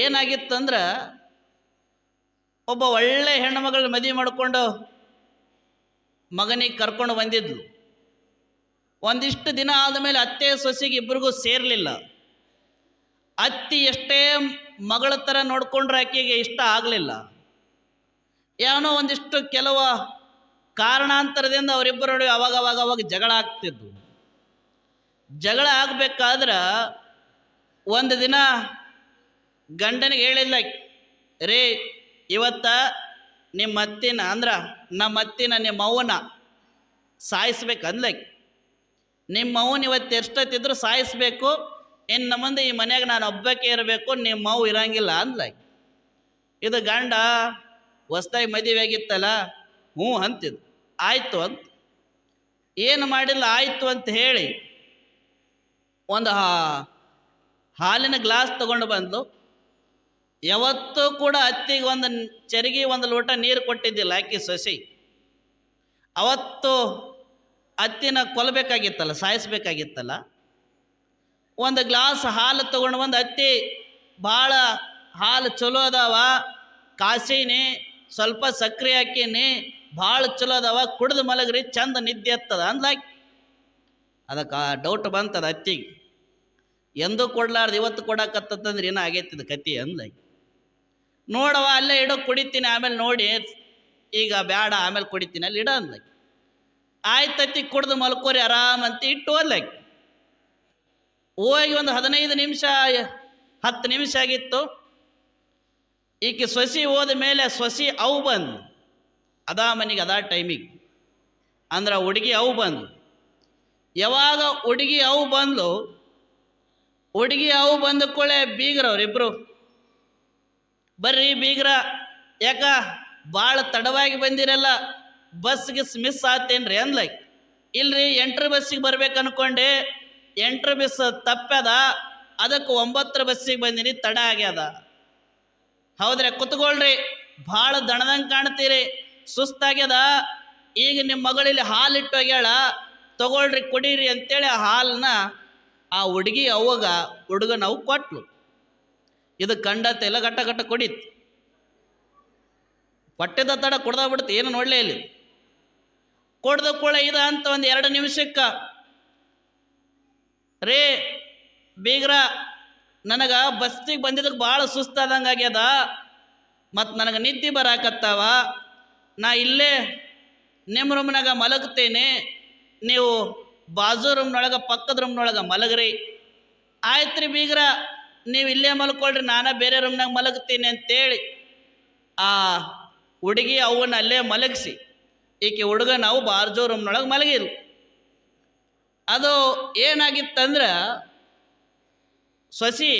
ಏನಾಗಿತ್ತಂದ್ರ ಒಬ್ಬ ಒಳ್ಳೆ ಹೆಣ್ಣುಮಗಳ ಮದುವೆ ಮಾಡಿಕೊಂಡು ಮಗನಿಗೆ ಕರ್ಕೊಂಡು ಬಂದಿದ್ಲು. ಒಂದಿಷ್ಟು ದಿನ ಆದಮೇಲೆ ಅತ್ತೆ ಸೊಸೆಗೆ ಇಬ್ಬರಿಗೂ ಸೇರಲಿಲ್ಲ. ಅತ್ತಿ ಎಷ್ಟೇ ಮಗಳ ಥರ ನೋಡ್ಕೊಂಡ್ರೆ ಆಕೆಗೆ ಇಷ್ಟ ಆಗಲಿಲ್ಲ. ಏನೋ ಒಂದಿಷ್ಟು ಕೆಲವು ಕಾರಣಾಂತರದಿಂದ ಅವರಿಬ್ಬರ ನಡುವೆ ಅವಾಗ ಅವಾಗ ಅವಾಗ ಜಗಳ ಆಗ್ತಿದ್ವು. ಜಗಳ ಆಗಬೇಕಾದ್ರೆ ಒಂದು ದಿನ ಗಂಡನಿಗೆ ಹೇಳಿಲ್ಲ ರೇ, ಇವತ್ತ ನಿಮ್ಮ ಅತ್ತಿನ, ಅಂದ್ರೆ ನಮ್ಮ ಅತ್ತಿನ ನಿಮ್ಮ ಅವನ ಸಾಯಿಸ್ಬೇಕು ನಿಮ್ಮ ಅವನ ಇವತ್ತು ಎಷ್ಟೊತ್ತಿದ್ರು ಸಾಯಿಸ್ಬೇಕು, ಇನ್ನು ಮುಂದೆ ಈ ಮನೆಯಾಗ ನಾನು ಒಬ್ಬಕ್ಕೆ ಇರಬೇಕು, ನಿಮ್ಮ ಅವು ಇರಂಗಿಲ್ಲ ಅಂದ್ಲಕ್ಕೆ ಇದು ಗಂಡ ಹೊಸ್ದಾಗಿ ಮದುವೆ ಆಗಿತ್ತಲ್ಲ, ಹ್ಞೂ ಅಂತಿದ್ದು ಆಯಿತು ಅಂತ. ಏನು ಮಾಡಿಲ್ಲ, ಆಯಿತು ಅಂತ ಹೇಳಿ. ಒಂದು ಹಾಲಿನ ಗ್ಲಾಸ್ ತಗೊಂಡು ಬಂದು ಯಾವತ್ತೂ ಕೂಡ ಅತ್ತಿಗೆ ಒಂದು ಚರಿಗೆ ಒಂದು ಲೋಟ ನೀರು ಕೊಟ್ಟಿದ್ದಿಲ್ಲ ಅಕ್ಕಿ ಸಸಿ. ಅವತ್ತು ಅತ್ತಿನ ಕೊಲ್ಲಬೇಕಾಗಿತ್ತಲ್ಲ ಸಾಯಿಸ್ಬೇಕಾಗಿತ್ತಲ್ಲ. ಒಂದು ಗ್ಲಾಸ್ ಹಾಲು ತಗೊಂಡು ಬಂದು ಅತ್ತಿ ಭಾಳ ಹಾಲು ಚಲೋ ಅದಾವ, ಕಾಸಿನಿ, ಸ್ವಲ್ಪ ಸಕ್ಕರೆ ಹಾಕಿನಿ, ಭಾಳ ಚಲೋ ಅದಾವ, ಕುಡಿದು ಮಲಗ್ರಿ, ಚಂದ ನಿದ್ದೆ ಎತ್ತದ ಅಂದ್ಲಾಕಿ. ಅದಕ್ಕೆ ಡೌಟ್ ಬಂತದ ಅತ್ತಿಗೆ ಎಂದೂ ಕೊಡ್ಲಾರ್ದು, ಇವತ್ತು ಕೊಡಕತ್ತಂದ್ರೆ ಏನೋ ಆಗೈತಿದ ಕತಿ ಅಂದ್ಲಾಕಿ. ನೋಡವ ಅಲ್ಲೇ ಇಡೋ ಕುಡಿತೀನಿ, ಆಮೇಲೆ ನೋಡಿ, ಈಗ ಬೇಡ ಆಮೇಲೆ ಕುಡಿತೀನಿ, ಅಲ್ಲಿ ಇಡ ಅಂದ್ಲಾಕಿ ಆಯ್ತತ್ತಿ ಕುಡ್ದು ಮಲ್ಕೋರಿ ಆರಾಮಂತ ಇಟ್ಟು ಅಲ್ಲಕಿ ಹೋಗಿ ಒಂದು ಹದಿನೈದು ನಿಮಿಷ, ಹತ್ತು ನಿಮಿಷ ಆಗಿತ್ತು. ಈಕೆ ಸೊಸಿ ಹೋದ ಮೇಲೆ ಸೊಸಿ ಅವು ಬಂದು. ಅದಾ ಮನೆಗೆ ಅದಾ ಟೈಮಿಗೆ. ಅಂದ್ರೆ ಹುಡುಗಿ ಅವು ಬಂದು. ಯಾವಾಗ ಹುಡುಗಿ ಅವು ಬಂದು ಹುಡುಗಿ ಅವು ಬಂದ ಕೂಳೆ ಬೀಗ್ರವ್ರಿಬ್ರು ಬರ್ರಿ ಬೀಗ್ರ, ಯಾಕ ಭಾಳ ತಡವಾಗಿ ಬಂದಿರಲ್ಲ ಬಸ್ ಗಿಸ್ ಮಿಸ್ ಆತೇನ್ರಿ ಅಂದ್ಲಕ್ ಇಲ್ರಿ, ಎಂಟ್ರ ಬಸ್ಸಿಗೆ ಬರ್ಬೇಕು ಅನ್ಕೊಂಡೆ, ಎಂಟ್ರ ಬಸ್ ತಪ್ಪದ, ಅದಕ್ಕೆ ಒಂಬತ್ತರ ಬಸ್ಸಿಗೆ ಬಂದಿನಿ, ತಡ ಆಗ್ಯದ. ಹೌದ್ರಿ, ಕುತ್ಕೊಳ್ರಿ, ಭಾಳ ದಣದಂಗೆ ಕಾಣ್ತೀರಿ, ಸುಸ್ತಾಗ್ಯದ. ಈಗ ನಿಮ್ಮ ಮಗಳಲ್ಲಿ ಹಾಲಿಟ್ಟು ಹೋಗ್ಯಾಳ, ತಗೊಳ್ರಿ, ಕುಡೀರಿ ಅಂತೇಳಿ ಆ ಹಾಲನ್ನ ಆ ಹುಡುಗಿ ಅವಾಗ ಹುಡುಗನ ಅವು ಕೊಟ್ಲು. ಇದು ಕಂಡತ್ತೆಲ್ಲ ಗಟ್ಟ ಗಟ್ಟ ಕೊಡಿತ್ ಕೊಟ್ಟಿದ್ದ ತಡ ಕೊಡ್ದ ಬಿಡುತ್ತೆ ಏನು ನೋಡಲೇ ಇಲ್ಲಿ. ಕೊಡ್ದ ಕೊಳ ಇದ ಅಂತ ಒಂದು ಎರಡು ನಿಮಿಷಕ್ಕ, ರೇ, ಬೀಗ್ರ, ನನಗೆ ಬಸ್ತಿಗೆ ಬಂದಿದ್ದಕ್ಕೆ ಭಾಳ ಸುಸ್ತಾದಂಗೆ ಆಗ್ಯದ ಮತ್ತು ನನಗೆ ನಿದ್ದೆ ಬರಾಕತ್ತಾವ, ನಾ ಇಲ್ಲೇ ನಿಮ್ಮ ರೂಮ್ನಾಗ ಮಲಗ್ತೇನೆ, ನೀವು ಬಾಜು ರೂಮ್ನೊಳಗೆ ಪಕ್ಕದ ರೂಮ್ನೊಳಗೆ ಮಲಗ್ರಿ. ಆಯ್ತು ರೀ ಬೀಗ್ರ ನೀವು ಇಲ್ಲೇ ಮಲ್ಕೊಳ್ರಿ, ನಾನು ಬೇರೆ ರೂಮ್ನಾಗ ಮಲಗ್ತೀನಿ ಅಂತೇಳಿ. ಆ ಹುಡುಗಿ ಅವನ್ನ ಅಲ್ಲೇ ಮಲಗಿಸಿ. ಈಕೆ ಹುಡುಗ ನಾವು ಬಾರ್ಜೋ ರೂಮ್ನೊಳಗೆ ಮಲಗಿರು ಅದು ಏನಾಗಿತ್ತಂದ್ರೆ, ಸೊಸಿ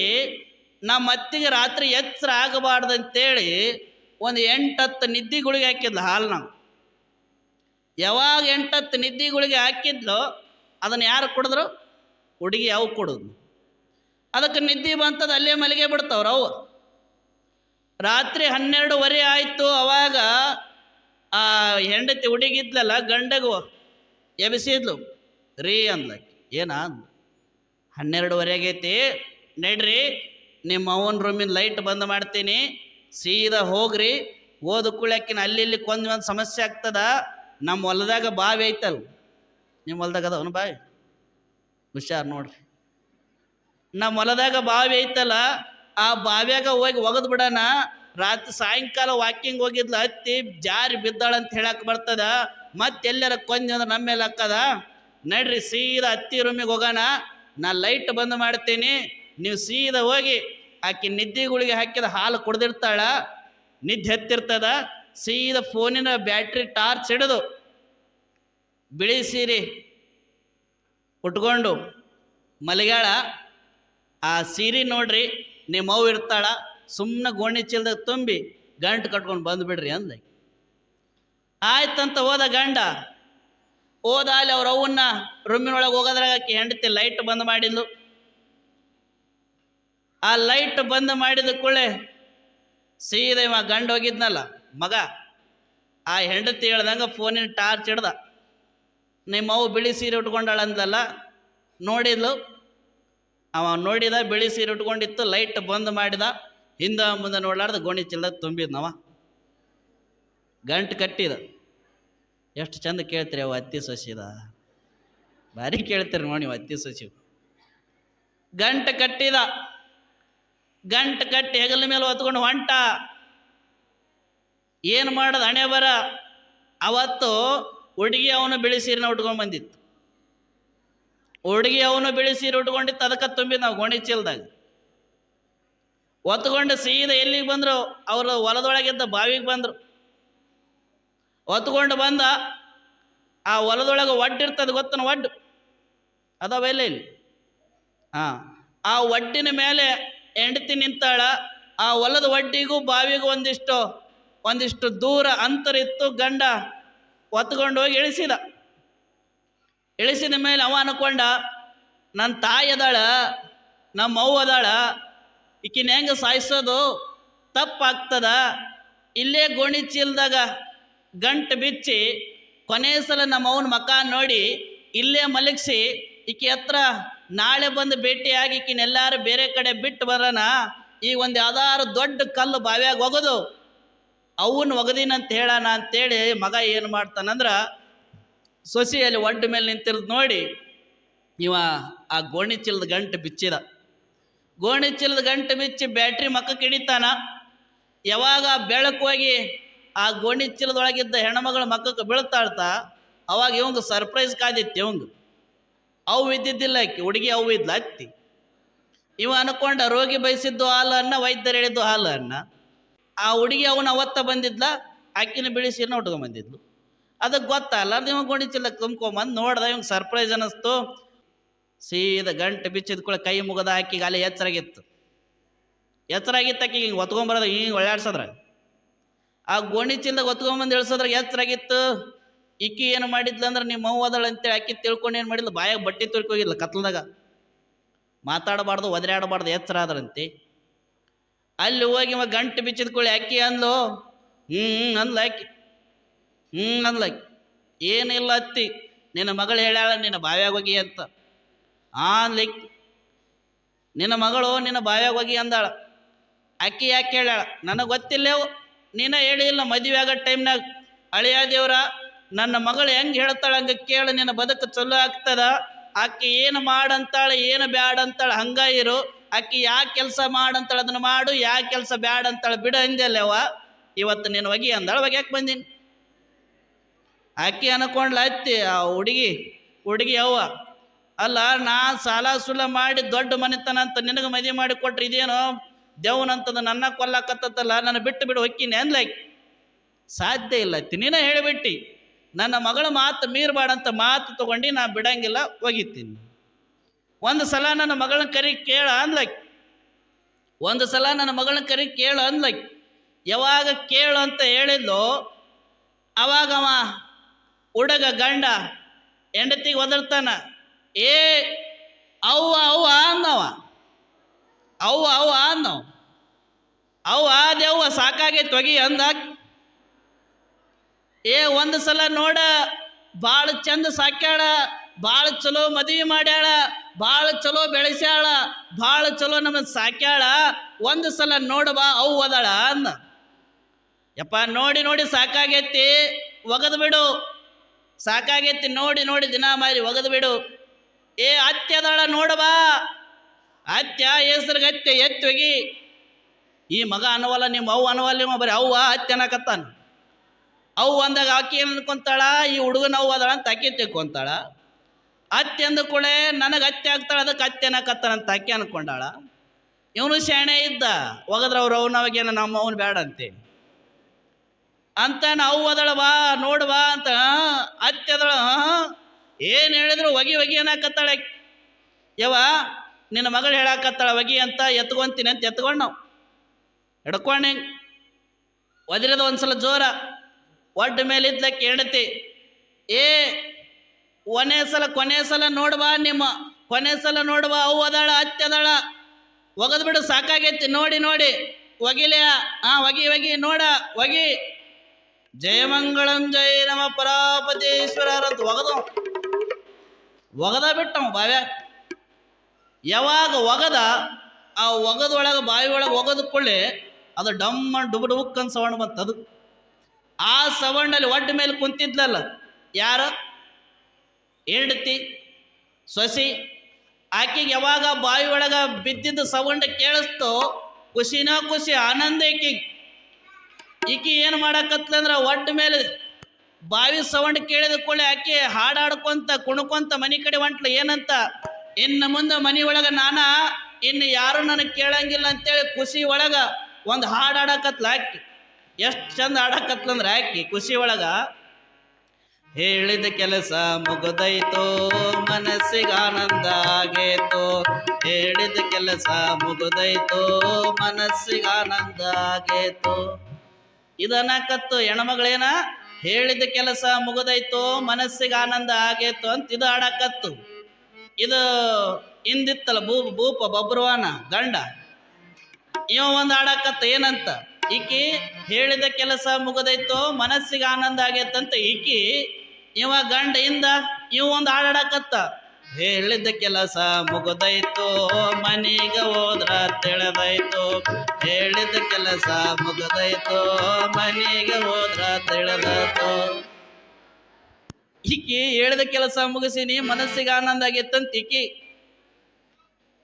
ನಮ್ಮ ಅತ್ತಿಗೆ ರಾತ್ರಿ ಎಚ್ಚರ ಆಗಬಾರ್ದಂತೇಳಿ ಒಂದು ಎಂಟತ್ತು ನಿದ್ದೆ ಗುಳಿಗೆ ಹಾಕಿದ್ಲು ಹಾಲು ನಾವು. ಯಾವಾಗ ಎಂಟತ್ತು ನಿದ್ದೆ ಗುಳಿಗೆ ಹಾಕಿದ್ಲು, ಅದನ್ನು ಯಾರು ಕುಡಿದ್ರು? ಹುಡುಗಿ ಯಾವ ಕುಡಿದ್ಲು. ಅದಕ್ಕೆ ನಿದ್ದೆ ಬಂತದ ಅಲ್ಲೇ ಮಲಗೆ ಬಿಡ್ತಾವ್ರು ಅವು. ರಾತ್ರಿ ಹನ್ನೆರಡುವರೆ ಆಯಿತು, ಅವಾಗ ಆ ಹೆಂಡತಿ ಹುಡುಗಿದ್ಲಲ್ಲ, ಗಂಡಗು ಎಬಿಸಿದ್ಲು ರೀ ಅಂದ್ಲಕ್ಕೆ, ಏನ ಅಂದ್ಲು. ಹನ್ನೆರಡುವರೆ ನಡ್ರಿ, ನಿಮ್ಮ ಅವನ ರೂಮಿನ ಲೈಟ್ ಬಂದ್ ಮಾಡ್ತೀನಿ, ಸೀದಾ ಹೋಗ್ರಿ ಓದು ಕುಳ್ಯಾಕಿನ ಅಲ್ಲಿ ಇಲ್ಲಿ ಕೊಂದ್ ಒಂದು ಸಮಸ್ಯೆ ಆಗ್ತದ, ನಮ್ಮ ಹೊಲದಾಗ ಬಾವಿ ಐತಲ್ ನಿಮ್ಮ ಹೊಲದಾಗ ಅದವನು ಬಾವಿ? ಹುಷಾರ್ ನೋಡ್ರಿ. ನಮ್ಮ ಹೊಲದಾಗ ಬಾವಿ ಐತಲ್ಲ, ಆ ಬಾವಿಯಾಗ ಹೋಗಿ ಒಗದ್ ಬಿಡೋಣ. ರಾತ್ರಿ ಸಾಯಂಕಾಲ ವಾಕಿಂಗ್ ಹೋಗಿದ್ಲ, ಹತ್ತಿ ಜಾರಿ ಬಿದ್ದಾಳ ಅಂತ ಹೇಳಕ್ ಬರ್ತದ. ಮತ್ತೆಲ್ಲರ ಕೊಂಜ ಅಂದ್ರೆ ನಮ್ಮ ಮೇಲೆ ಹಾಕದ. ನಡ್ರಿ ಸೀದಾ ಹತ್ತಿ ರೂಮಿಗೆ ಹೋಗೋಣ. ನಾ ಲೈಟ್ ಬಂದ್ ಮಾಡ್ತೀನಿ. ನೀವು ಸೀದಾ ಹೋಗಿ ಆಕೆ ನಿದ್ದೆಗಳಿಗೆ ಹಾಕಿದ ಹಾಲು ಕುಡ್ದಿರ್ತಾಳ. ನಿದ್ದೆ ಹತ್ತಿರ್ತದ. ಸೀದಾ ಫೋನಿನ ಬ್ಯಾಟ್ರಿ ಟಾರ್ಚ್ ಹಿಡಿದು ಬಿಳಿ ಸೀರೆ ಉಟ್ಕೊಂಡು ಮಲಗ್ಯಾಳ. ಆ ಸೀರೆ ನೋಡ್ರಿ ನಿಮ್ಮ ಅವ್ವ ಇರ್ತಾಳ ಸುಮ್ಮನೆ ಗೋಣಿ ಚೀಲದಾಗ ತುಂಬಿ ಗಂಟು ಕಟ್ಕೊಂಡು ಬಂದುಬಿಡ್ರಿ ಅಂದ ಆಯ್ತಂತ ಹೋದ ಗಂಡ. ಹೋದ ಅಲ್ಲಿ ಅವ್ರ ಅವನ್ನ ರೂಮಿನೊಳಗೆ ಹೋಗೋದ್ರಾಗ ಆಕೆ ಹೆಂಡತಿ ಲೈಟ್ ಬಂದ್ ಮಾಡಿದ್ಲು. ಆ ಲೈಟ್ ಬಂದ್ ಮಾಡಿದ ಕೂಡಲೇ ಸೀದಾ ಇವ ಗಂಡ ಹೋಗಿದ್ನಲ್ಲ, ಮಗ. ಆ ಹೆಂಡತಿ ಹೇಳ್ದಂಗೆ ಫೋನಿನ ಟಾರ್ಚ್ ಹಿಡ್ದ. ನಿಮ್ಮ ಅವು ಬಿಳಿ ಸೀರೆ ಉಟ್ಕೊಂಡಾಳ ಅಂದಲ್ಲ ನೋಡಿದ್ಲು. ಅವ ನೋಡಿದ, ಬಿಳಿ ಸೀರೆ ಉಟ್ಕೊಂಡಿತ್ತು ಲೈಟ್ ಬಂದ್ ಮಾಡಿದ, ಹಿಂದ ಮುಂದೆ ನೋಡ್ಲಾರ್ದ ಗೋಣಿ ಚಿಲ್ಲ ತುಂಬಿದ್ನವ. ಗಂಟು ಕಟ್ಟಿದ. ಎಷ್ಟು ಚಂದ ಕೇಳ್ತೀರಿ ಅವ ಅತ್ತಿ ಸೊಸಿದ. ಭಾರಿ ಕೇಳ್ತೀರಿ ನೋಡಿ ಅತ್ತಿ ಸಸಿ ಗಂಟು ಕಟ್ಟಿದ. ಗಂಟು ಕಟ್ಟಿ ಹೆಗಲ ಮೇಲೆ ಹೊತ್ಕೊಂಡು ಹೊಂಟ. ಏನು ಮಾಡೋದು ಹಣೆ ಬರ ಅವತ್ತು ಹುಡುಗಿ ಅವನು ಬಿಳಿ ಸೀರೆನ ಉಟ್ಕೊಂಡ್ ಬಂದಿತ್ತು. ಹುಡುಗಿ ಅವನು ಬಿಳಿ ಸೀರೆ ಉಟ್ಕೊಂಡಿತ್ತು ಅದಕ್ಕೆ ತುಂಬಿ ನಾವು ಗೋಣಿ ಚೀಲದಾಗ. ಒತ್ಕೊಂಡು ಸೀದಾ ಎಲ್ಲಿಗೆ ಬಂದರು? ಅವರು ಹೊಲದೊಳಗಿದ್ದ ಬಾವಿಗೆ ಬಂದರು. ಒತ್ಕೊಂಡು ಬಂದ, ಆ ಹೊಲದೊಳಗೆ ಒಡ್ಡಿರ್ತದೆ ಗೊತ್ತನ ಒಡ್ಡು ಅದಾವೆಲ್ಲ ಇಲ್ಲಿ? ಹಾಂ, ಆ ಒಡ್ಡಿನ ಮೇಲೆ ಹೆಂಡತಿ ನಿಂತಾಳ, ಆ ಹೊಲದ ಒಡ್ಡಿಗೂ ಬಾವಿಗೂ ಒಂದಿಷ್ಟು ಒಂದಿಷ್ಟು ದೂರ ಅಂತರ ಇತ್ತು ಗಂಡ. ಒತ್ಕೊಂಡು ಹೋಗಿ ಇಳಿಸಿದ. ಇಳಿಸಿದ ಮೇಲೆ ಅವ ಅನ್ಕೊಂಡ ನನ್ನ ತಾಯಿ ಅದಾಳ ನಮ್ಮ ಅವ್ವ ಅದಾಳ, ಈಕಿನ ಹೆಂಗೆ ಸಾಯಿಸೋದು? ತಪ್ಪಾಗ್ತದ. ಇಲ್ಲೇ ಗೋಣಿ ಚೀಲ್ದಾಗ ಗಂಟು ಬಿಚ್ಚಿ ಕೊನೆಯ ಸಲ ನಮ್ಮ ಅವನ ಮಕ ನೋಡಿ ಇಲ್ಲೇ ಮಲಗಿಸಿ, ಈಕಿ ಹತ್ರ ನಾಳೆ ಬಂದು ಭೇಟಿಯಾಗಿ ಈಕಿನೆಲ್ಲಾರು ಬೇರೆ ಕಡೆ ಬಿಟ್ಟು ಬರೋಣ ಈ ಒಂದು ಯಾವ್ದಾರು ದೊಡ್ಡ ಕಲ್ಲು ಬಾವಿಯಾಗಿ ಒಗದು. ಅವನ್ ಒಗದಿನಂತ ಹೇಳೋಣ ಅಂತೇಳಿ ಮಗ ಏನು ಮಾಡ್ತಾನಂದ್ರ ಸೊಸಿಯಲ್ಲಿ ಒಂಟು ಮೇಲೆ ನಿಂತಿರೋದು ನೋಡಿ, ಇವ ಆ ಗೋಣಿ ಚೀಲದ ಗಂಟು ಬಿಚ್ಚಿದ. ಗೋಣಿ ಚೀಲದ ಗಂಟು ಬಿಚ್ಚಿ ಬ್ಯಾಟ್ರಿ ಮಕ್ಕಕ್ಕೆ ಹಿಡಿತಾನ ಯಾವಾಗ ಬೆಳಕು ಹೋಗಿ ಆ ಗೋಣಿ ಚೀಲದೊಳಗಿದ್ದ ಹೆಣ್ಮಗಳ ಮಕ್ಕಕ್ಕೆ ಬೀಳ್ತಾಳ್ತಾ, ಅವಾಗ ಇವಂಗ ಸರ್ಪ್ರೈಸ್ ಕಾದಿತ್ತು ಇವಂಗ. ಅವು ಇದ್ದಿದ್ದಿಲ್ಲ ಆಕಿ, ಹುಡುಗಿ ಅವು ಇದ್ಲ ಅತ್ತಿ. ಇವ ಅನ್ಕೊಂಡ, ರೋಗಿ ಬಯಸಿದ್ದು ಹಾಲು ಅನ್ನ, ವೈದ್ಯರು ಹೇಳಿದ್ದು ಹಾಲು ಅನ್ನ. ಆ ಹುಡುಗಿ ಅವನ ಅವತ್ತ ಬಂದಿದ್ಲ, ಆಕಿನ ಬಿಳಿಸಿನ ಉಟ್ಕೊಂಡ್ ಬಂದಿದ್ಲು. ಅದಕ್ಕೆ ಗೊತ್ತಲ್ಲ ನೀವು ಗೋಣಿ ಚೀಲ ತುಂಬ್ಕೊಂಬಂದು ನೋಡ್ದ ಇವಂಗೆ ಸರ್ಪ್ರೈಸ್ ಅನ್ನಿಸ್ತು. ಸೀದಾ ಗಂಟು ಬಿಚ್ಚಿದ ಕೂಡ ಕೈ ಮುಗದ ಆಕಿಗೆ ಅಲ್ಲಿ ಎಚ್ಚರಾಗಿತ್ತು ಎಚ್ಚರಾಗಿತ್ತು ಆಕಿಗೆ ಹಿಂಗೆ ಒತ್ಕೊಂಬರೋದು ಹಿಂಗೆ ಒಳ್ಳಾಡ್ಸದ್ರ ಆ ಗೋಣಿ ಚೀಲದಾಗ ಒತ್ಕೊಂಬಂದು ಇಳಿಸೋದ್ರಾಗ ಎಚ್ಚರಾಗಿತ್ತು ಇಕ್ಕಿ ಏನು ಮಾಡಿದ್ಲು ಅಂದ್ರೆ ನಿಮ್ಮ ಅವ್ವ ಅದಾಳ ಅಂತೇಳಿ ಆಕಿ ತಿಳ್ಕೊಂಡು ಏನು ಮಾಡಿದ್ಲು? ಬಾಯಾಗ ಬಟ್ಟೆ ತುಳ್ಕೋಗಿಲ್ಲ ಕತ್ಲದಾಗ. ಮಾತಾಡಬಾರ್ದು, ಒದರಾಡಬಾರ್ದು, ಎಚ್ಚರ ಆದ್ರಂತೆ. ಅಲ್ಲಿ ಹೋಗಿ ಮ ಗಂಟು ಬಿಚ್ಚಿದ ಕೂಳಿ ಅಕ್ಕಿ ಅಂದ್ಲು. ಹ್ಞೂ ಅಂದ್ಲ ಅಕ್ಕಿ. ಹ್ಞೂ ಅಂದ್ಲ ಏನಿಲ್ಲ ಅತ್ತಿ ನಿನ್ನ ಮಗಳು ಹೇಳ್ಯಾಳ, ನಿನ್ನ ಬಾವ್ಯಾಗ ಹೋಗಿ ಅಂತ. ಆ, ಅಂದ್ಲಿಕ್. ನಿನ್ನ ಮಗಳು ನಿನ್ನ ಬಾವ್ಯಾಗ ಹೋಗಿ ಅಂದಾಳ. ಅಕ್ಕಿ ಯಾಕೆ ಹೇಳ್ಯಾಳ? ನನಗೆ ಗೊತ್ತಿಲ್ಲವು. ನೀನ ಹೇಳಿಲ್ಲ ಮದುವೆ ಆಗೋ ಟೈಮ್ನಾಗ ಅಳಿಯ ದೇವ್ರ, ನನ್ನ ಮಗಳು ಹೆಂಗೆ ಹೇಳ್ತಾಳೆ ಹಂಗೆ ಕೇಳು, ನಿನ್ನ ಬದುಕು ಚಲೋ ಆಗ್ತದ. ಆಕೆ ಏನು ಮಾಡಂತಾಳೆ, ಏನು ಬ್ಯಾಡ ಅಂತಾಳೆ ಹಂಗ ಇರು. ಆಕೆ ಯಾವ ಕೆಲಸ ಮಾಡಂತಾಳೆ, ಅದನ್ನ ಮಾಡು. ಯಾವ ಕೆಲಸ ಬ್ಯಾಡ ಅಂತಾಳೆ ಬಿಡು ಅಂದಲ್ಲವ ಇವತ್ತು ನೀನು ಒಗಿ ಅಂದಾಳ ಒಗ್ಯಾಕೆ ಬಂದೀನಿ? ಆಕಿ ಅನ್ಕೊಂಡ್ಲ, ಅತ್ತಿ, ಆ ಹುಡುಗಿ ಹುಡುಗಿ ಅವ್ವ, ಅಲ್ಲ, ನಾ ಸಾಲ ಸುಲ ಮಾಡಿ ದೊಡ್ಡ ಮನೆತನ ಅಂತ ನಿನಗೆ ಮದುವೆ ಮಾಡಿ ಕೊಟ್ರೆ ಇದೇನೋ? ದೇವನಂತದ ನನ್ನ ಕೊಲ್ಲಕತ್ತಲ್ಲ ನನ್ನ ಬಿಟ್ಟು ಬಿಡು ಹೊಕ್ಕಿನಿ ಅಂದ್ಲಾಕಿ. ಸಾಧ್ಯ ಇಲ್ಲ, ಅತ್ತಿ, ನೀನ ಹೇಳಿಬಿಟ್ಟಿ. ನನ್ನ ಮಗಳ ಮಾತು ಮೀರ್ಬಾರ್ದಂತ ಮಾತು ತಗೊಂಡು ನಾ ಬಿಡಂಗಿಲ್ಲ ಹೋಗಿತ್ತೀನಿ ಒಂದು ಸಲ ನನ್ನ ಮಗಳನ್ನ ಕರಿ ಕೇಳ ಅಂದ್ಲಾಕಿ. ಒಂದು ಸಲ ನನ್ನ ಮಗಳನ್ನ ಕರಿ ಕೇಳು ಅಂದ್ಲಾಕಿ. ಯಾವಾಗ ಕೇಳು ಅಂತ ಹೇಳಿದ್ಲು, ಅವಾಗ ಅವ ಹುಡುಗ ಗಂಡ ಹೆಂಡತಿಗೆ ಒದರ್ತಾನ. ಏ, ಅವ್ವ ಅವ್ವ ಅನ್ನವ ಅವ್ವ ಅವ್ವ ಅನ್ನವ ಅವ್ವ ದೇವ್ವ ಸಾಕಾಗೈತೆ ತೊಗಿ ಅಂದ. ಏ, ಒಂದು ಸಲ ನೋಡ ಭಾಳ ಚಂದ ಸಾಕ್ಯಾಳ ಭಾಳ ಚಲೋ ಮದುವೆ ಮಾಡ್ಯಾಳ ಭಾಳ ಚಲೋ ಬೆಳೆಸ್ಯಾಳ ಭಾಳ ಚಲೋ ನಮ್ಮ ಸಾಕ್ಯಾಳ, ಒಂದು ಸಲ ನೋಡಬಾ ಅವು ಓದಾಳ ಅಂದ. ಯಪ್ಪ, ನೋಡಿ ನೋಡಿ ಸಾಕಾಗೈತಿ, ಒಗದು ಬಿಡು. ಸಾಕಾಗೈತಿ ನೋಡಿ ನೋಡಿ ದಿನ ಮಾರಿ ಒಗದು ಬಿಡು. ಏ ಅತ್ಯ ಅದಾಳ ನೋಡಬಾ ಅತ್ಯ ಹೆಸ್ರಿಗತ್ಯ ಎತ್ತೊಗಿ. ಈ ಮಗ ಅನ್ನವಲ್ಲ ನಿಮ್ಮ ಅವು ಅನ್ನವಲ್ಲ ನಿಮ್ಮ ಬರೀ ಅವ್ವ ಅತ್ಯನಕತ್ತಾನ ಅವು ಅಂದಾಗ ಆಕಿ ಅನ್ಕೊಂತಾಳ? ಈ ಹುಡುಗನ ಅವು ಅದಾಳ ಅಂತ ಅಕ್ಕಿ ತಿಳ್ಕೊಂತಾಳ. ಅತ್ತೆ ಅಂದ ಕೂಡೆ ನನಗೆ ಅತ್ತೆ ಆಗ್ತಾಳ, ಅದಕ್ಕೆ ಅತ್ತೆನಕತ್ತಾನ ಅನ್ನಕತ್ತಾನಂತ ಅಕ್ಕಿ ಅನ್ಕೊಂಡಾಳ. ಇವನು ಶಾಣೆ ಇದ್ದ. ಒಗದ್ರ ಅವ್ರು ಅವನವಾಗೇನು ನಮ್ಮ ಅವನು ಬೇಡ ಅಂತೇಳಿ. ಅಂತ ನಾವು ಅದಳ ಬಾ, ನೋಡು ಬಾ ಅಂತ ಅದಳ ಏನು ಹೇಳಿದ್ರು ಒಗಿ ಒಗಿ ಅನ್ನಕತ್ತಾಳೆ. ಯವ ನಿನ್ನ ಮಗಳು ಹೇಳಾಕತ್ತಾಳ, ಒಗಿ ಅಂತ ಎತ್ಕೊಂತೀನಿ ಅಂತ ಎತ್ಕೊಂಡು ನಾವು. ಹಿಡ್ಕೊಂಡೆ. ಒದಿರದ ಒಂದ್ಸಲ ಜೋರ. ಒಡ್ಡ ಮೇಲೆ ಇದ್ಲಕ್ಕೆ ಹೆಂಡತಿ, ಏ, ಕೊನೆ ಸಲ ಕೊನೆ ಸಲ ನೋಡ್ಬಾ ನಿಮ್ಮ, ಕೊನೆ ಸಲ ನೋಡ್ಬಾ ಅವು ಅದಾಳ, ಅತ್ತೆ ಒಗದ್ಬಿಡು ಒಗದ್ ಬಿಡು ಸಾಕಾಗೈತಿ, ನೋಡಿ ನೋಡಿ. ಒಗಿಲೆಯ? ಹಾ ಒಗಿ ಒಗಿ, ನೋಡ, ಒಗಿ. ಜಯಮಂಗಳಂ ಜಯ ನಮ ಪರಾಪತೇಶ್ವರ ಅಂತ ಒಗದ. ಒಗದ ಬಿಟ್ಟವ ಯಾವಾಗ ಒಗದ, ಆ ಒಗದೊಳಗೆ ಬಾವಿ ಒಳಗೆ ಒಗದ ಕೊಳ್ಳೆ ಅದು ಡಮ್ಮ ಡುಬು ಡುಬುಕ್ಕನ್ ಸವಣ್ಣ ಬಂತು ಅದು ಆ ಸವಣ್ಣಲ್ಲಿ ಒಡ್ಡ ಮೇಲೆ ಕುಂತಿದ್ಲಲ್ಲ, ಯಾರು? ಹೆಂಡತಿ, ಸೊಸಿ. ಆಕೆಗೆ ಯಾವಾಗ ಬಾವಿ ಒಳಗೆ ಬಿದ್ದಿದ್ದ ಸವಣ್ಣ ಕೇಳಿಸ್ತೋ, ಖುಷಿನ ಖುಷಿ, ಆನಂದ ಈಕಿಗೆ ಈಕಿ ಏನು ಮಾಡಕತ್ಲಂದ್ರ ಒಡ್ಡ ಮೇಲೆ ಬಾವಿ ಸೌಂಡ್ ಕೇಳಿದ ಕೂಡಲೇ ಆಕೆ ಹಾಡಾಡ್ಕೊಂತ, ಕುಣ್ಕೊಂತ ಮನೆ ಕಡೆ ಹೊಂಟ್ಲು. ಏನಂತ? ಇನ್ನು ಮುಂದೆ ಮನೆ ಒಳಗೆ ನಾನ, ಇನ್ನು ಯಾರು ನನಗೆ ಕೇಳಂಗಿಲ್ಲ ಅಂತೇಳಿ ಖುಷಿ ಒಳಗ ಒಂದು ಹಾಡು ಆಕಿ. ಎಷ್ಟು ಚಂದ ಆಡಕತ್ಲಂದ್ರೆ ಆಕಿ ಖುಷಿ ಒಳಗ, ಹೇಳಿದ ಕೆಲಸ ಮುಗುದೈತೋ, ಮನಸ್ಸಿಗೆ ಆನಂದ ಆಗೇತೋ. ಹೇಳಿದ ಕೆಲಸ ಮುಗುದೈತೋ, ಮನಸ್ಸಿಗೆ ಆನಂದ ಆಗೇತೋ. ಇದನ್ನಕತ್ತು ಹೆಣ್ಮಗಳೇನ? ಹೇಳಿದ ಕೆಲಸ ಮುಗದೈತು ಮನಸ್ಸಿಗೆ ಆನಂದ ಆಗೈತು ಅಂತ ಇದು ಆಡಕತ್ತು ಇದು ಹಿಂದಿತ್ತಲ್ಲ, ಭೂ, ಭೂಪ ಬಬ್ರುವಾನ ಗಂಡ. ಇವ ಒಂದು ಆಡಕತ್ತ ಏನಂತ? ಈಕಿ ಹೇಳಿದ ಕೆಲಸ ಮುಗದೈತು ಮನಸ್ಸಿಗೆ ಆನಂದ ಆಗೈತಂತ ಈಕಿ, ಇವ ಗಂಡ ಇಂದ ಇವ ಒಂದು ಹಾಡಾಡಕತ್ತ ಹೇಳಿದ ಕೆಲಸ ಮುಗದೈತೋ, ಮನೆಗ ಹೋದ್ರ ತಿಳಿದೈತೋ. ಹೇಳಿದ ಕೆಲಸ ಮುಗದೈತೋ, ಮನೆಗೆ ಹೋದ್ರ ತಿಳಿದಾಯ್ತು ಈಕಿ ಹೇಳಿದ ಕೆಲಸ ಮುಗಿಸಿನಿ, ಮನಸ್ಸಿಗೆ ಆನಂದ ಆಗಿತ್ತಂತ ಈಕಿ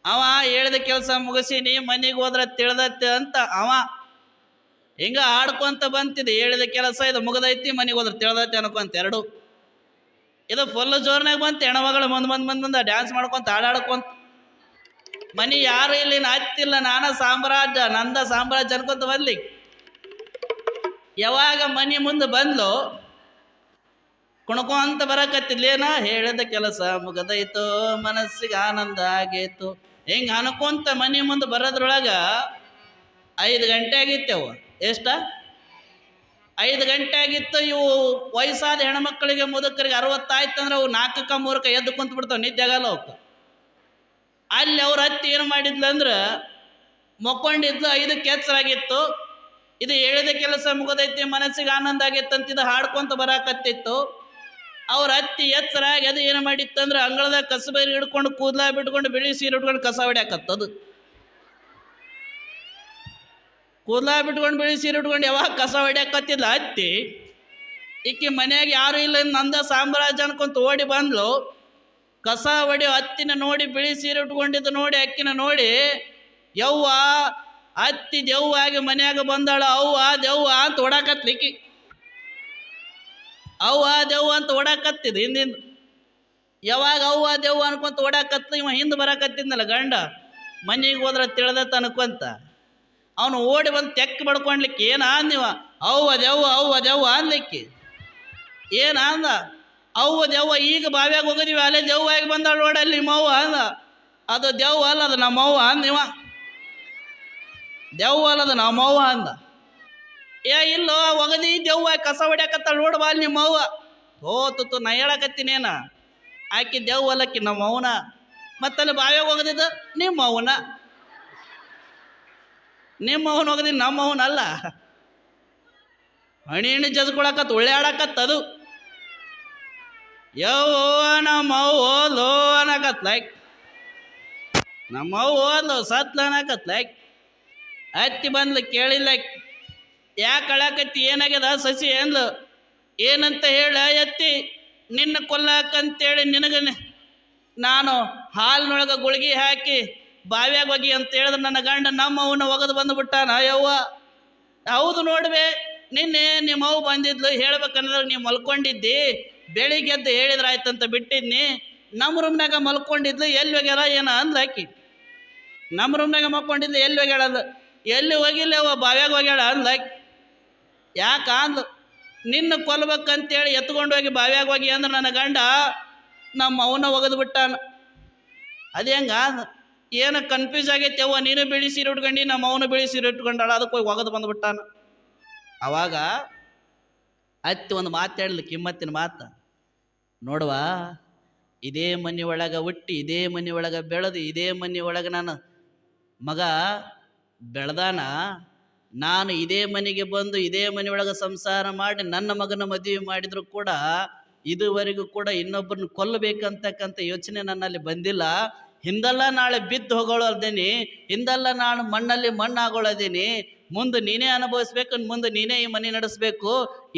ಅವ ಹೇಳಿದ ಕೆಲಸ ಮುಗಿಸಿನಿ, ಮನೆಗೆ ಹೋದ್ರ ತಿಳಿದತ್ತೆ ಅಂತ ಅವ. ಹಿಂಗ ಆಡ್ಕೊಂತ ಬಂತಿದೆ, ಹೇಳಿದ ಕೆಲಸ ಇದು ಮುಗದೈತಿ, ಮನೆಗೆ ಹೋದ್ರೆ ತಿಳಿದೈತಿ ಅನ್ಕೊಂತ ಎರಡು. ಇದು ಫುಲ್ ಜೋರ್ನಾಗ ಬಂತು, ಹೆಣ್ಮಗಳು ಮುಂದೆ ಮುಂದ್ ಮುಂದೆ ಮುಂದೆ ಡ್ಯಾನ್ಸ್ ಮಾಡ್ಕೊಂತ ಹಾಡಾಡ್ಕೊಂತ. ಮನಿ ಯಾರು ಇಲ್ಲಿ ಹತ್ತಿಲ್ಲ, ನಾನ ಸಾಮ್ರಾಜ್ಯ, ನಂದ ಸಾಮ್ರಾಜ್ಯ ಅನ್ಕೊಂತ ಬರ್ಲಿ ಯಾವಾಗ ಮನಿ ಮುಂದೆ ಬಂದ್ಲು, ಕುಣ್ಕೊಂತ ಬರಕತ್ತಿದ್ಲೇನ ಹೇಳಿದ ಕೆಲಸ ಮುಗದೈತು ಮನಸ್ಸಿಗೆ ಆನಂದ ಆಗೈತು. ಹಿಂಗೆ ಅನ್ಕೊಂತ ಮನೆ ಮುಂದೆ ಬರೋದ್ರೊಳಗ ಐದು ಗಂಟೆ ಆಗಿತ್ತೆವು. ಎಷ್ಟ? ಐದು ಗಂಟೆ ಆಗಿತ್ತು ಇವು ವಯಸ್ಸಾದ ಹೆಣ್ಮಕ್ಳಿಗೆ ಮುದುಕರಿಗೆ ಅರವತ್ತಾಯ್ತು ಅಂದ್ರೆ ಅವು ನಾಲ್ಕಕ್ಕ ಮೂರಕ್ಕ ಎದ್ದು ಕುಂತು ಬಿಡ್ತಾವೆ ನಿದ್ದೆ ಆಗಲ್ಲ ಅವಕ್ಕೆ ಅಲ್ಲಿ ಅವ್ರ ಹತ್ತಿ ಏನು ಮಾಡಿದ್ಲು ಅಂದ್ರೆ ಮಕ್ಕೊಂಡಿದ್ಲು ಐದಕ್ಕೆ ಎಚ್ಚರಾಗಿತ್ತು ಇದು ಹೇಳಿದ ಕೆಲಸ ಮುಗದೈತಿ, ಮನಸ್ಸಿಗೆ ಆನಂದ ಆಗಿತ್ತು ಅಂತ ಇದು ಹಾಡ್ಕೊಂತ ಬರಾಕತ್ತಿತ್ತು. ಅವ್ರ ಹತ್ತಿ ಎಚ್ಚರಾಗಿ ಅದು ಏನು ಮಾಡಿತ್ತು ಅಂದ್ರೆ ಅಂಗಳದಾಗ ಕಸಬೈರಿ ಹಿಡ್ಕೊಂಡು ಕೂದಲ ಬಿಟ್ಕೊಂಡು ಬಿಳಿ ಸೀರೆ ಹಿಡ್ಕೊಂಡು ಕಸ ಹೊಡ್ಯಾಕತ್ತದು. ಕೂದಲ ಬಿಟ್ಕೊಂಡು ಬಿಳಿ ಸೀರೆ ಉಟ್ಕೊಂಡು ಯಾವಾಗ ಕಸ ಹೊಡ್ಯಾಕತ್ತಿಲ್ಲ ಹತ್ತಿ ಈಕಿ ಮನೆಯಾಗ ಯಾರು ಇಲ್ಲ ನಂದ ಸಾಮ್ರಾಜ್ಯ ಅನ್ಕೊಂತ ಓಡಿ ಬಂದ್ಲು. ಕಸ ಹೊಡಿಯೋ ಹತ್ತಿನ ನೋಡಿ, ಬಿಳಿ ಸೀರೆ ಉಟ್ಕೊಂಡಿದ್ದು ನೋಡಿ, ಅಕ್ಕಿನ ನೋಡಿ, ಯವ್ವ ಹತ್ತಿ ದೆವ್ವ ಆಗಿ ಮನ್ಯಾಗ ಬಂದಾಳ, ಅವ್ವ ದೆವ್ವ ಅಂತ ಓಡಾಕತ್ಲಿಕ್ಕಿ ಅವ್ವ ದೆವ್ವ ಅಂತ ಓಡಾಕತ್ತಿದ್ ಹಿಂದಿಂದ ಯಾವಾಗ ಅವ್ವ ದೆವ್ವ ಅನ್ಕೊಂತ ಓಡಾಕತ್ತ ಇವ ಹಿಂದೆ ಬರಾಕತ್ತಿದ್ನಲ್ಲ ಗಂಡ. ಮನೆಗೆ ಹೋದ್ರೆ ತಿಳ್ದತ್ತ ಅನ್ಕೊಂತ ಅವನು ಓಡಿ ಬಂದು ತೆಕ್ಕ ಬಡ್ಕೊಂಡ್ಲಿಕ್ಕೆ ಏನು ಅಂದಿವ ಅವ್ವ ದೆವ್ವ ಅವ್ವ ದೆವ್ವ ಅನ್ಲಿಕ್ಕೆ ಏನು ಅಂದ? ಅವ್ವ ದೆವ್ವ ಈಗ ಬಾವ್ಯಾಗ ಹೋಗಿದೀವಿ, ಅಲ್ಲೇ ದೆವ್ವಾಗಿ ನೋಡಲ್ಲಿ ನಿಮ್ಮ ಅವ್ವ ಅಂದ. ಅದು ದೆವ್ವ ಅಲ್ಲ ಅದು ನಮ್ಮವ್ವ ಅಂದಿವ. ದೆವ್ವ ಅಲ್ಲ ಅದು ನಮ್ಮವ್ವ ಅಂದ. ಏ ಇಲ್ಲೋ, ಒಗದಿ ದೆವ್ವ ಕಸ ಹೊಡ್ಯಾಕತ್ತಾಳ ನೋಡು ಬಾ ನಿಮ್ಮ ಅವ್ವ. ಹೋತು ನಾ ಹೇಳಕತ್ತೀನೇನ ಆಕಿ ದೆವ್ವ ನಮ್ಮ ಅವನ ಮತ್ತಲ್ಲಿ ಬಾವ್ಯಾಗ ಹೋಗದಿದ್ದ ನಿಮ್ಮ ಅವನ ನಿಮ್ಮ ಅವನ ಹೋಗದಿ ನಮ್ಮ ಅವನ ಅಲ್ಲ ಹಣಿ ಹಣಿ ಜಜ್ಕೊಳಕತ್ ಅದು. ಯವ್ವ ನಮ್ಮ ಅವ್ವ ಲೋ ಅನ್ನಕತ್ ಲೈಕ್. ನಮ್ಮ ಅವ್ವ ಓದ್ಲು ಸತ್ಲ ಅನ್ನಕತ್ ಲೈಕ್. ಹತ್ತಿ ಬಂದ್ಲು ಕೇಳಿಲ್ಲ ಯಾಕೆ ಅಳಕತ್ತಿ, ಏನಾಗ್ಯದ ಸಸಿ ಅಂದ್ಲು. ಏನಂತ ಹೇಳ ಎತ್ತಿ ನಿನ್ನ ಕೊಲ್ಲಾಕಂತೇಳಿ ನಿನಗ ನಾನು ಹಾಲಿನೊಳಗೆ ಗುಳಿಗೆ ಹಾಕಿ ಬಾವ್ಯಾಗ ಹೋಗಿ ಅಂತ ಹೇಳಿದ್ರೆ ನನ್ನ ಗಂಡ ನಮ್ಮ ಒಗೆದು ಒಗದು ಬಿಟ್ಟಾನ, ಯವ್ವ? ಹೌದು ನೋಡ್ಬೆ ನಿನ್ನೆ ನಿಮ್ಮ ಅವು ಬಂದಿದ್ಲು, ಹೇಳ್ಬೇಕಂದ್ರೆ ನೀವು ಮಲ್ಕೊಂಡಿದ್ದಿ ಬೆಳಿಗ್ಗೆ ಎದ್ದು ಹೇಳಿದ್ರೆ ಆಯ್ತಂತ ಬಿಟ್ಟಿದ್ನಿ, ನಮ್ಮ ರೂಮ್ನಾಗ ಮಲ್ಕೊಂಡಿದ್ಲು, ಎಲ್ಲಿ ಹೋಗ್ಯಾರ ಏನ ಅಂದ್ಲು ನಮ್ಮ ರೂಮ್ನಾಗ ಮಲ್ಕೊಂಡಿದ್ಲು, ಎಲ್ಲಿ ಹೋಗ್ಯಾಳ ಎಲ್ಲಿ ಹೋಗಿಲ್ಲ ಅವ ಬಾವ್ಯಾಗ ಹೋಗ್ಯಾಳ ಅಂದ್ಲು ಆಕಿ? ಯಾಕ ಅಂದ್ಲು? ನಿನ್ನ ಕೊಲ್ಬೇಕಂತೇಳಿ ಎತ್ಕೊಂಡು ಹೋಗಿ ಬಾವ್ಯಾಗ ಹೋಗಿ ಅಂದ್ರೆ ನನ್ನ ಗಂಡ ನಮ್ಮ ಅವನ ಒಗೆದು ಬಿಟ್ಟಾನ. ಅದೇ ಹೆಂಗ ಏನು ಕನ್ಫ್ಯೂಸ್ ಆಗೈತೆ, ಅವ್ವ, ನೀನು ಬಿಳಿ ಸೀರೆ ಉಟ್ಕೊಂಡು ನಮ್ಮ ಅವನು ಸೀರೆ ಉಟ್ಕೊಂಡಾಳ ಅದಕ್ಕೆ ಹೋಗಿ ಒಗದು ಬಂದ್ಬಿಟ್ಟಾನ. ಅವಾಗ ಅತ್ತಿ ಒಂದು ಮಾತಾಡ್ಲಿ ಕಿಮ್ಮತ್ತಿನ ಮಾತು, ನೋಡುವ, ಇದೇ ಮನೆ ಒಳಗೆ ಹುಟ್ಟಿ, ಇದೇ ಮನೆ ಒಳಗೆ ಬೆಳೆದು, ಇದೇ ಮನೆ ಒಳಗೆ ನಾನು ಮಗ ಬೆಳೆದಾನ, ನಾನು ಇದೇ ಮನೆಗೆ ಬಂದು, ಇದೇ ಮನೆ ಒಳಗೆ ಸಂಸಾರ ಮಾಡಿ, ನನ್ನ ಮಗನ ಮದುವೆ ಮಾಡಿದ್ರು ಕೂಡ, ಇದುವರೆಗೂ ಕೂಡ ಇನ್ನೊಬ್ಬರನ್ನ ಕೊಲ್ಲಬೇಕಂತಕ್ಕಂಥ ಯೋಚನೆ ನನ್ನಲ್ಲಿ ಬಂದಿಲ್ಲ. ಹಿಂದೆಲ್ಲ ನಾಳೆ ಬಿದ್ದು ಹೋಗೋಳದೀನಿ, ಹಿಂದೆಲ್ಲ ನಾನು ಮಣ್ಣಲ್ಲಿ ಮಣ್ಣು ಆಗೋಳದೀನಿ ಮುಂದೆ ನೀನೇ ಅನುಭವಿಸ್ಬೇಕು ಮುಂದೆ ನೀನೇ ಈ ಮನೆ ನಡೆಸ್ಬೇಕು,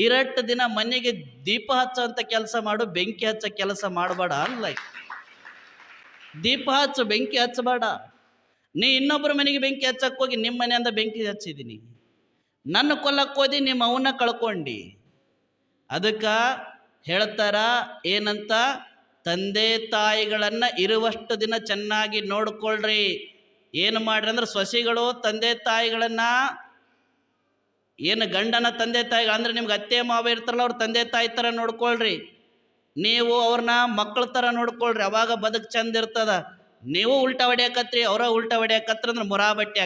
ಇರಟ್ಟು ದಿನ ಮನೆಗೆ ದೀಪ ಹಚ್ಚೋಂಥ ಕೆಲಸ ಮಾಡು, ಬೆಂಕಿ ಹಚ್ಚೋ ಕೆಲಸ ಮಾಡಬೇಡ ಅಲ್ಲ ದೀಪ ಹಚ್ಚು, ಬೆಂಕಿ ಹಚ್ಚಬೇಡ. ನೀ ಇನ್ನೊಬ್ಬರ ಮನೆಗೆ ಬೆಂಕಿ ಹಚ್ಚಕ್ಕೆ ಹೋಗಿ ನಿಮ್ಮ ಮನೆಯಿಂದ ಬೆಂಕಿ ಹಚ್ಚಿದ್ದೀನಿ ನನ್ನ ಕೊಲ್ಲಕ್ಕೆ ಹೋದಿ, ನಿಮ್ಮ ಅವನ್ನ ಕಳ್ಕೊಂಡು. ಅದಕ್ಕೆ ಹೇಳ್ತಾರ, ಏನಂತ? ತಂದೆ ತಾಯಿಗಳನ್ನು ಇರುವಷ್ಟು ದಿನ ಚೆನ್ನಾಗಿ ನೋಡ್ಕೊಳ್ರಿ. ಏನು ಮಾಡ್ರಿ ಅಂದ್ರೆ ಸೊಸಿಗಳು ತಂದೆ ತಾಯಿಗಳನ್ನ, ಏನು ಗಂಡನ ತಂದೆ ತಾಯಿ, ಅಂದ್ರೆ ನಿಮ್ಗೆ ಅತ್ತೆ ಮಾವ ಇರ್ತಾರಲ್ಲ ಅವ್ರ ತಂದೆ ತಾಯಿ ಥರ ನೋಡ್ಕೊಳ್ರಿ. ನೀವು ಅವ್ರನ್ನ ಮಕ್ಕಳ ಥರ ನೋಡ್ಕೊಳ್ರಿ, ಅವಾಗ ಬದುಕು ಚಂದ ಇರ್ತದ. ನೀವು ಉಲ್ಟಾ ಹೊಡ್ಯಾಕತ್ರಿ, ಅವರ ಉಲ್ಟಾ ಹೊಡ್ಯಾಕತ್ರ ಅಂದ್ರೆ ಮುರಾ ಬಟ್ಟೆ